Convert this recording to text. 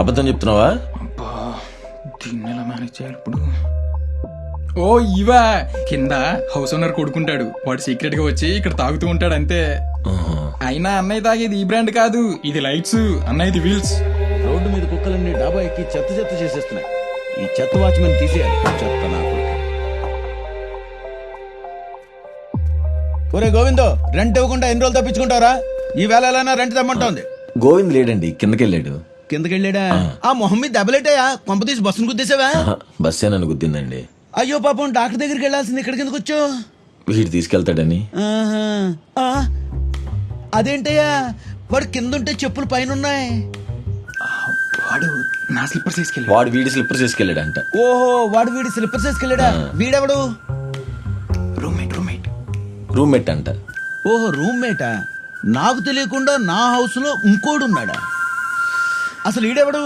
అబద్ధం చెప్తున్నావా? అబ్బా దీన్ని ఎలా మేనేజ్ చేయాలి ఇప్పుడు? ఓ ఇవా! కింద హౌస్ ఓనర్ కొడుకుంటాడు. వాడు సీక్రెట్గా వచ్చి ఇక్కడ తాగుతూ ఉంటాడు అంతే. అయినా అన్నయ్య తాగేది ఈ బ్రాండ్ కాదు. ఇది లైట్స్ అన్నయ్యది వీల్స్ రోడ్డు మీద కుక్కలన్నీ డాబా ఎక్కి చెత్త చెత్త చేసేస్తున్నాయి. ఈ చెత్త వాచ్మెన్ తీసేయాలి. చెత్త నా కొడుకు. ఒరే గోవిందో రెంట్ ఇవ్వకుండా ఎన్ని రోజులు తప్పించుకుంటారా ఈ వేళ ఎలా రెంట్ తెమ్మంటోంది గోవింద్ లేడండి కిందకి వెళ్ళాడు కిందకెళ్ళాడా? ఆ. మొహం మీద దెబ్బలేటాయా కొంప తీసి బస్సును గుద్దేశావా? బస్సే నన్ను గుద్దిందండి. అయ్యో పాపం డాక్టర్ దగ్గరికి వెళ్ళాల్సింది ఇక్కడ కిందకు వచ్చో వీడు తీసుకెళ్తాడని. అదేంటయ్యా? వాడు కింద ఉంటే చెప్పులు పైన ఉన్నాయి వాడు నా స్లిప్పర్స్ తీసుకెళ్ళి వాడు వీడి స్లిప్పర్స్ తీసుకెళ్ళాడంట ఓహో వాడు వీడి స్లిప్పర్స్ వేసుకెళ్ళాడా? వీడెవడు? రూమ్మేట్ రూమ్మేట్ రూమ్మేట్ అంట. ఓహో రూమ్మేటా నాకు తెలియకుండా నా హౌస్లో ఇంకోడు ఉన్నాడా అసలు ఈడెవడు?